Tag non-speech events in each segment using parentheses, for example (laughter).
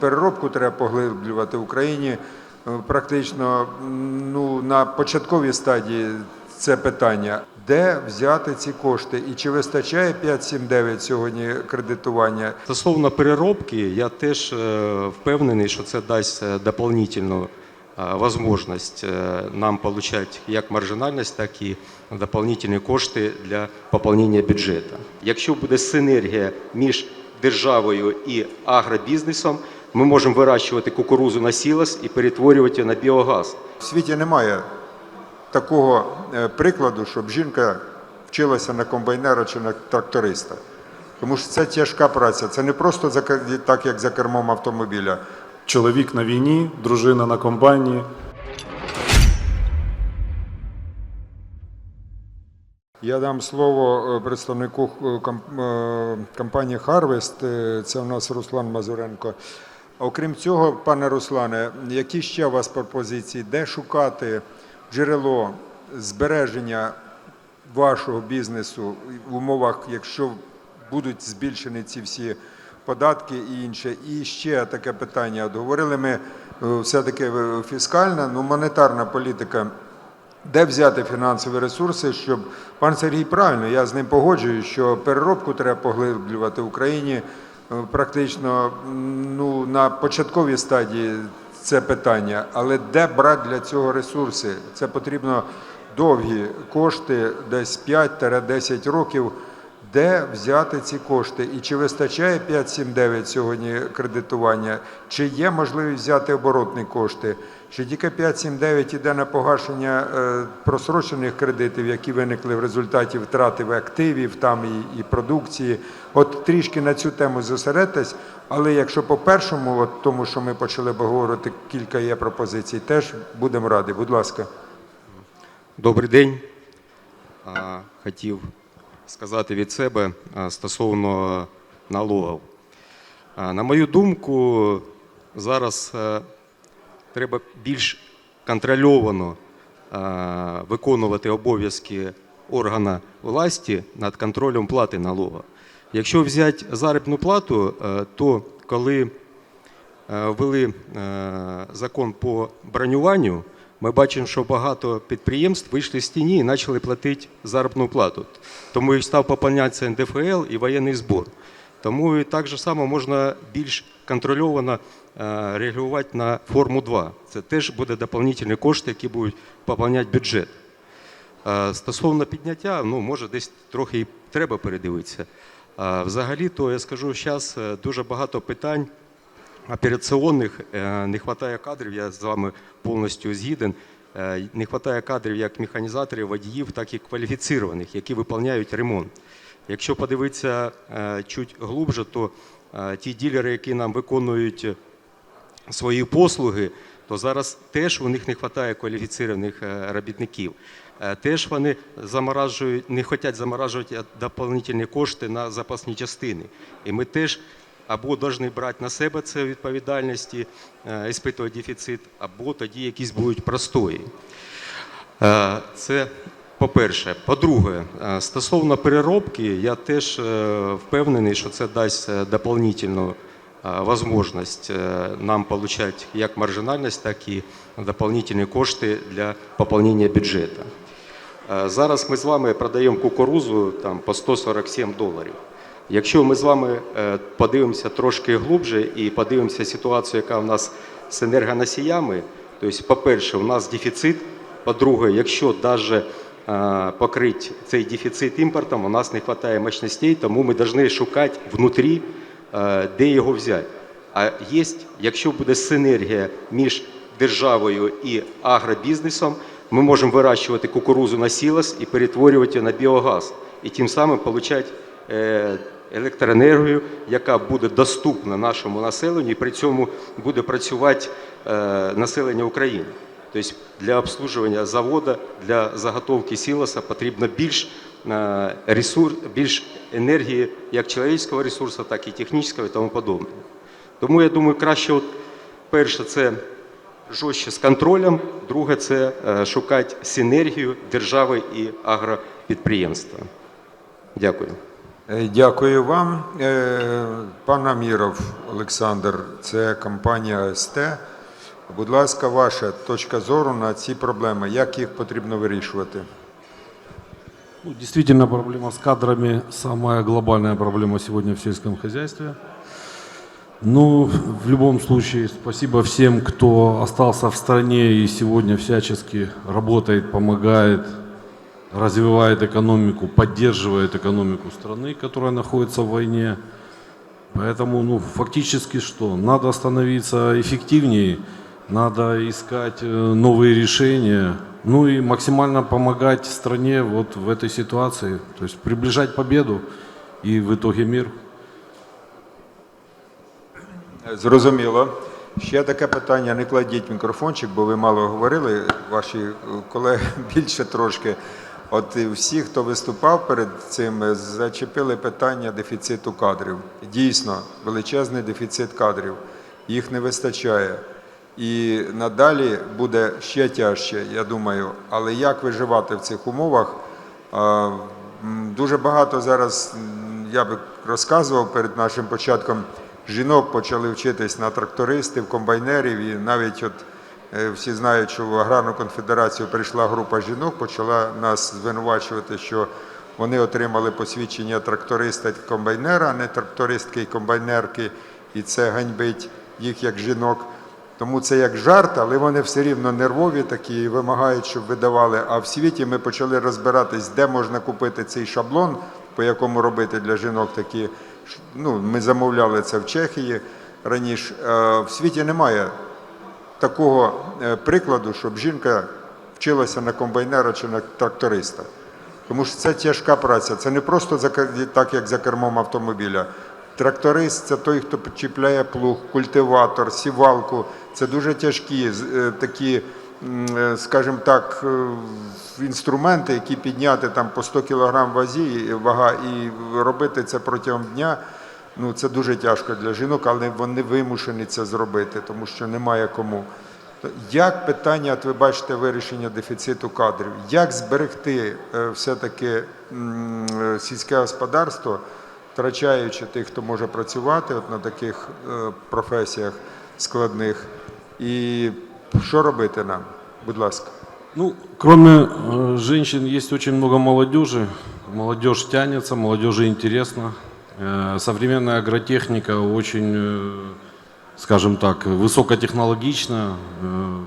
Переробку треба поглиблювати в Україні. е, Практично ну, на початковій стадії це питання. Де взяти ці кошти? І чи вистачає 5-7-9 сьогодні кредитування? Стосовно переробки, я теж е, впевнений, що це дасть е, дополнительну е, можливість нам отримати як маржинальність, так і дополнительні кошти для поповнення бюджету. Якщо буде синергія між державою і агробізнесом, ми можемо вирощувати кукурузу на сілос і перетворювати її на біогаз. В світі немає такого е, прикладу, щоб жінка вчилася на комбайнера чи на тракториста. Тому що це тяжка праця. Це не просто так, як за кермом автомобіля. Чоловік на війні, дружина на комбайні. Я дам слово е, представнику е, ком- компанії Harvest, це у нас Руслан Мазуренко. Окрім цього, пане Руслане, які ще у вас пропозиції? Де шукати джерело збереження вашого бізнесу в умовах, якщо будуть збільшені ці всі податки і інше? І ще таке питання. От говорили ми е, все-таки е, фіскальна, ну монетарна політика. Де взяти фінансові ресурси, щоб пан Сергій правильно, я з ним погоджуюсь, що переробку треба поглиблювати в Україні практично ну, на початковій стадії це питання, але де брати для цього ресурси? Це потрібно довгі кошти, десь 5-10 років. Де взяти ці кошти? І чи вистачає 5-7-9 сьогодні кредитування? Чи є можливість взяти оборотні кошти? Чи тільки 5-7-9 іде на погашення е, просрочених кредитів, які виникли в результаті втрати в активів там і, і продукції? От трішки на цю тему зосередьтесь, але якщо по першому, от тому, що ми почали говорити, кілька є пропозицій, теж будемо раді. Будь ласка. Добрий день. Хотів сказати від себе стосовно налогів. На мою думку, зараз е, треба більш контрольовано е, виконувати обов'язки органа власті над контролем плати налогу. Якщо взяти заробітну плату, е, то коли е, ввели е, закон по бронюванню, ми бачимо, що багато підприємств вийшли з тіні і почали платити заробітну плату. Тому і став поповнятися НДФЛ і воєнний збор. Тому і так же само можна більш контрольовано е, реагувати на форму 2. Це теж буде доповнительні кошти, які будуть поповняти бюджет. Е, Стосовно підняття, ну може десь трохи і треба передивитися. А Взагалі, то я скажу, зараз дуже багато питань операційних, е, не вистачає кадрів, я з вами повністю згіден. Е, Не вистачає кадрів як механізаторів, водіїв, так і кваліфіцірованих, які виконують ремонт. Якщо подивитися е, чуть глубже, то е, ті ділери, які нам виконують свої послуги, то зараз теж у них не вистачає кваліфіцірованих робітників. Теж вони заморажують, не хочуть заморажувати доповнительні кошти на запасні частини. І ми теж або повинні брати на себе це відповідальності, е, іспитувати дефіцит, або тоді якісь будуть простої. Е, Це по-перше. По-друге, е, стосовно переробки, я теж впевнений, що це дасть дополнительну е, можливість нам отримати як маржинальність, так і дополнительні кошти для поповнення бюджету. Зараз ми з вами продаємо кукурузу там, по 147 доларів. Якщо ми з вами е, подивимося трошки глубже і подивимося ситуацію, яка в нас з енергоносіями, тобто, по-перше, у нас дефіцит. По-друге, якщо навіть покрити цей дефіцит імпортом, у нас не вистачає мощностей, тому ми повинні шукати внутрі, е, де його взяти. А є, якщо буде синергія між державою і агробізнесом, ми можемо вирощувати кукурузу на сілос і перетворювати на біогаз, і тим самим отримати е, електроенергію, яка буде доступна нашому населенню, і при цьому буде працювати е, населення України. Тобто для обслуговування заводу, для заготовки сілоса потрібно більш е, ресурс, більш енергії як чоловічого ресурсу, так і технічного і тому подобне. Тому я думаю, краще, от, перше, це жорстче з контролем, друге це е, шукати синергію держави і агропідприємства. Дякую. Е, Дякую вам. Е, Пан Аміров Олександр, це компанія СТ. Будь ласка, ваша точка зору на ці проблеми, як їх потрібно вирішувати? Ну, действительно, проблема с кадрами самая глобальная проблема сегодня в сельском хозяйстве. Ну, в любом случае, спасибо всем, кто остался в стране и сегодня всячески работает, помогает, развивает экономику, поддерживает экономику страны, которая находится в войне. Поэтому, ну, фактически что? Надо становиться эффективнее, надо искать э, новые решения, ну и максимально помогать стране вот в этой ситуации, то есть приближать победу и в итоге мир. Зрозуміло. Ще таке питання, не кладіть мікрофончик, бо ви мало говорили, ваші е, колеги (laughs) більше трошки. От всі, хто виступав перед цим, зачепили питання дефіциту кадрів. Дійсно, величезний дефіцит кадрів. Їх не вистачає. І надалі буде ще тяжче, я думаю. Але як виживати в цих умовах? Дуже багато зараз, я би розказував перед нашим початком, жінок почали вчитись на трактористів, комбайнерів, і навіть от всі знають, що в Аграрну конфедерацію прийшла група жінок, почала нас звинувачувати, що вони отримали посвідчення тракториста комбайнера, а не трактористки і комбайнерки, і це ганьбить їх як жінок. Тому це як жарт, але вони все рівно нервові такі і вимагають, щоб видавали. А в світі ми почали розбиратись, де можна купити цей шаблон, по якому робити для жінок такі. Ну, ми замовляли це в Чехії раніше. Е, В світі немає такого е, прикладу, щоб жінка вчилася на комбайнера чи на тракториста. Тому що це тяжка праця. Це не просто так, як за кермом автомобіля. Тракторист це той, хто чіпляє плуг, культиватор, сівалку. Це дуже тяжкі е, такі, е, скажімо так, інструменти, які підняти там по 100 кг вазі, вага і робити це протягом дня. Ну, це дуже тяжко для жінок, але вони вимушені це зробити, тому що немає кому. Як питання, от ви бачите, вирішення дефіциту кадрів, як зберегти е, все-таки е, сільське господарство, втрачаючи тих, хто може працювати от на таких е, професіях складних, і що робити нам? Будь ласка. Ну, кроме э, женщин, есть очень много молодежи. Молодежь тянется, молодежи интересно. Э, современная агротехника очень, э, скажем так, высокотехнологична. Э,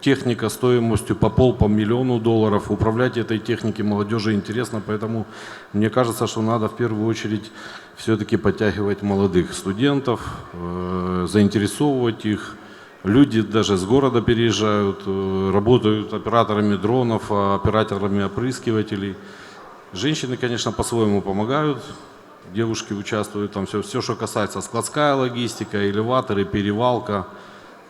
техника стоимостью по пол, по миллиону долларов. Управлять этой техникой молодежи интересно, поэтому мне кажется, что надо в первую очередь все-таки подтягивать молодых студентов, заинтересовывать их. Люди даже с города переезжают, работают операторами дронов, а операторами опрыскивателей. Женщины, конечно, по-своему помогают. Девушки участвуют там все, все, что касается складская логистика, элеваторы, перевалка.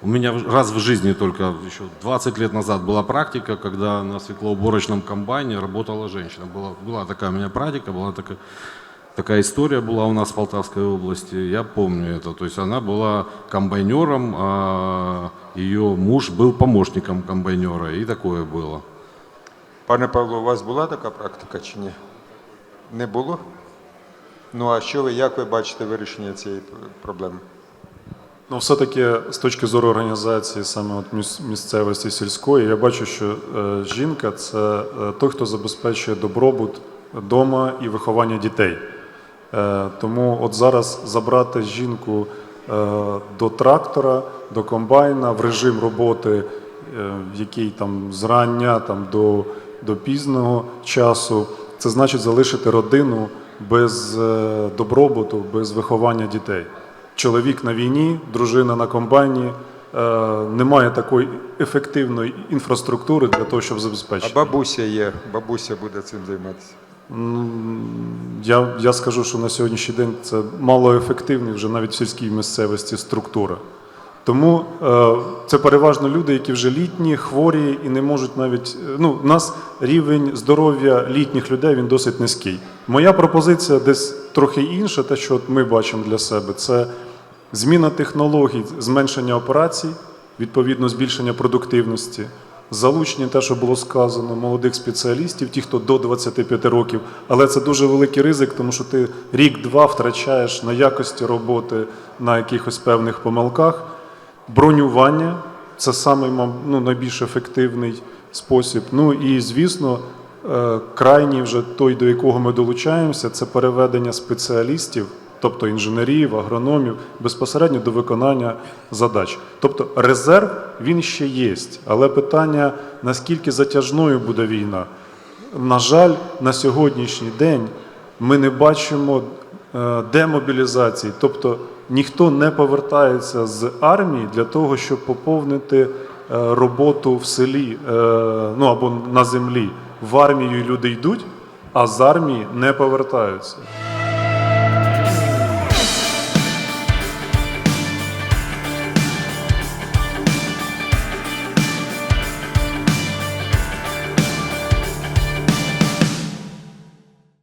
У меня раз в жизни только еще 20 лет назад была практика, когда на свеклоуборочном комбайне работала женщина. Была, была такая у меня практика, была такая, такая история была у нас в Полтавской области. Я помню это. То есть она была комбайнером, а ее муж был помощником комбайнера. И такое было. Пане Павло, у вас була така практика чи ні? Не було? Ну а що ви, як ви бачите вирішення цієї проблеми? Ну, все-таки з точки зору організації саме от місцевості сільської, я бачу, що е, жінка це е, той, хто забезпечує добробут вдома і виховання дітей. Е, тому от зараз забрати жінку до трактора, до комбайна в режим роботи, в який там зрання там, до, до пізного часу, це значить залишити родину без е, добробуту, без виховання дітей чоловік на війні, дружина на комбайні. е, Немає такої ефективної інфраструктури для того, щоб А забезпечити. бабуся є, бабуся буде цим займатися. Я, я скажу, що на сьогоднішній день це малоефективні вже навіть в сільській місцевості структура. Тому е, це переважно люди, які вже літні, хворі і не можуть навіть. е, Ну, у нас рівень здоров'я літніх людей він досить низький. Моя пропозиція десь трохи інша, те, що ми бачимо для себе, це зміна технологій, зменшення операцій, відповідно збільшення продуктивності. залучення, те, що було сказано, молодих спеціалістів, ті, хто до 25 років. Але це дуже великий ризик, тому що ти рік-два втрачаєш на якості роботи, на якихось певних помилках. Бронювання це самий ну, найбільш ефективний спосіб. Ну і звісно, е, крайній вже той, до якого ми долучаємося, це переведення спеціалістів, тобто інженерів, агрономів, безпосередньо до виконання задач. Тобто резерв він ще є, але питання наскільки затяжною буде війна. На жаль, на сьогоднішній день ми не бачимо е, демобілізації, тобто ніхто не повертається з армії для того, щоб поповнити е, роботу в селі е, ну або на землі. В армію люди йдуть, а з армії не повертаються.